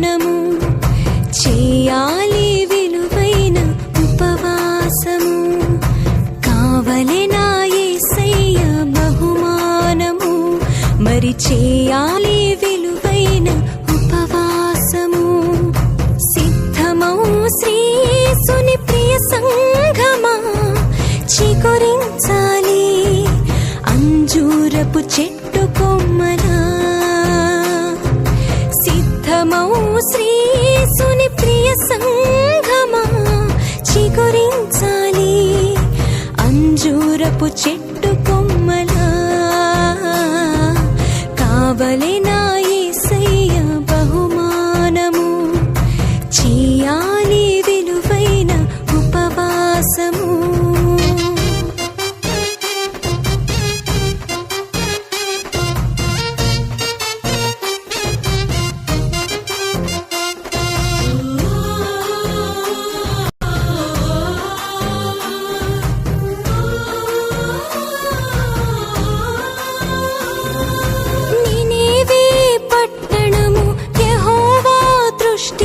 బహుమానము చేయాలి విలువైన ఉపవాసము. కావలెనా యేసయ్య బహుమానము మరి చేయాలి విలువైన ఉపవాసము. సిద్ధమౌ శ్రీసుని ప్రియ సంఘమా చిగురించాలి అంజూరపు చెట్టు కొమ్మలా. సంగమౌ శ్రీసుని ప్రియ సంగమా చిగురించాలి అంజూరపు చెట్టు కొమ్మలా. కావలినా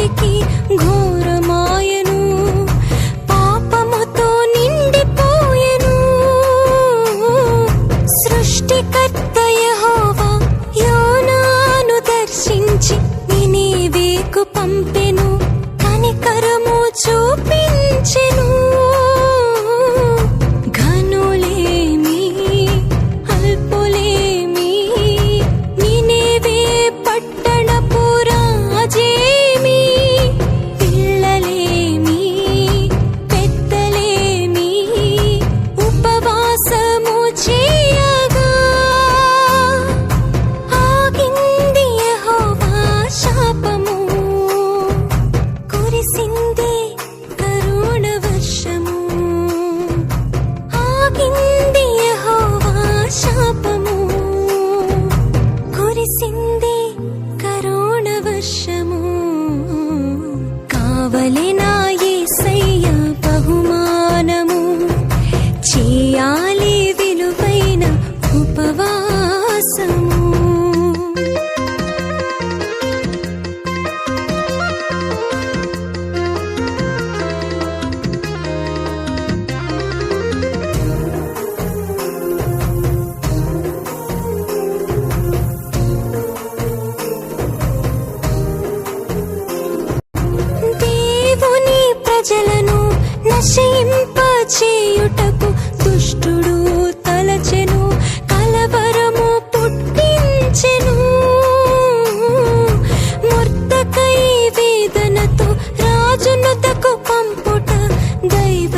దృష్టికి ఘోరమాయను. పాపముతో నిండిపోయెను. సృష్టికర్త యెహోవా యోనాను దర్శించి నినివేకు పంపెను. కనికరము చూపి చేయుటకు దుష్టుడు తలచెను కలవరము పుట్టించెను. ముర్తకై వేదనతో రాజును తకు పంపుట దైవ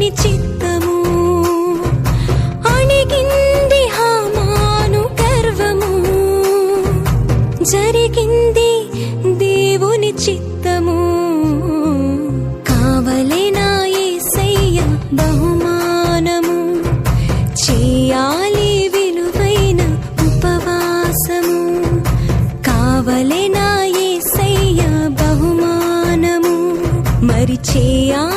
చేయా చిత్తము. జరిగింది దేవుని చిత్తము. బహుమానము. చేయాలి విలువైన ఉపవాసము. బహుమానము. మరి చేయాలి